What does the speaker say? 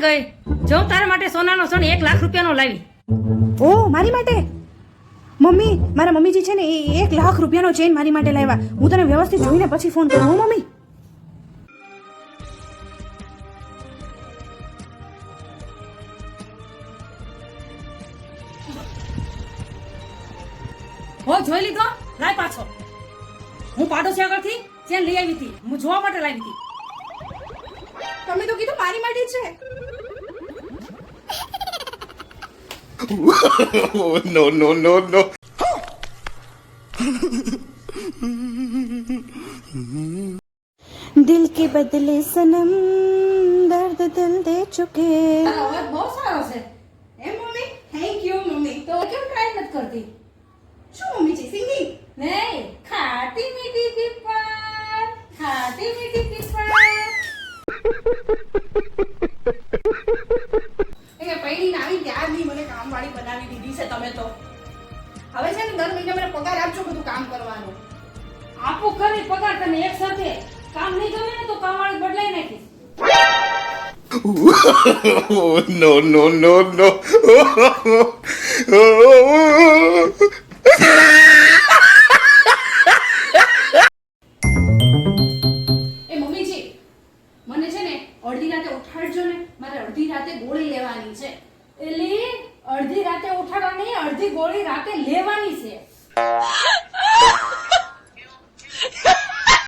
ગઈ? જો તારા માટે સોનાનો સોન એક લાખ રૂપિયાનો લાવી. ઓ મારી માટે? મમ્મી મારા મમ્મીજી છે ને એ એક લાખ રૂપિયાનો ચેન મારી માટે લાવ્યા. હું તને વ્યવસ્થિત જોઈને પછી ફોન કરું હો મમ્મી. હો જોઈ લીધો? લાય પાછો. હું પાડોશી આગળથી ચેન લઈ આવી હતી. હું જોવા માટે લાવી હતી. તમે તો કીધું મારી માટે છે oh no no no no. દિલ કે બદલે સનમ દર્દ દિલ દે ચુકે તારો અવાજ બહુ સારો છે એમ મમ્મી થેન્ક યુ મમ્મી તો કેમ ટ્રાય નથી કરતી શું મમ્મી છે સિંગિંગ નહીં ખાટી મીઠી પીપર ખાટી મીઠી પીપર એ પૈણી આવી ત્યારની મને કામવાળી બનાવી દીધી છે તમે તો. હવે છે ને દર મહિને મને પગાર આપજો બધું કામ કરવાનું. આપો કરી પગાર તને એક સાથે. કામ નહીં ગમે ને તો કામવાળી બદલાઈ નાખીશ અડધી રાતે ગોળી લેવાની છે. એટલે અડધી રાતે ઉઠાડવાની અડધી ગોળી રાતે લેવાની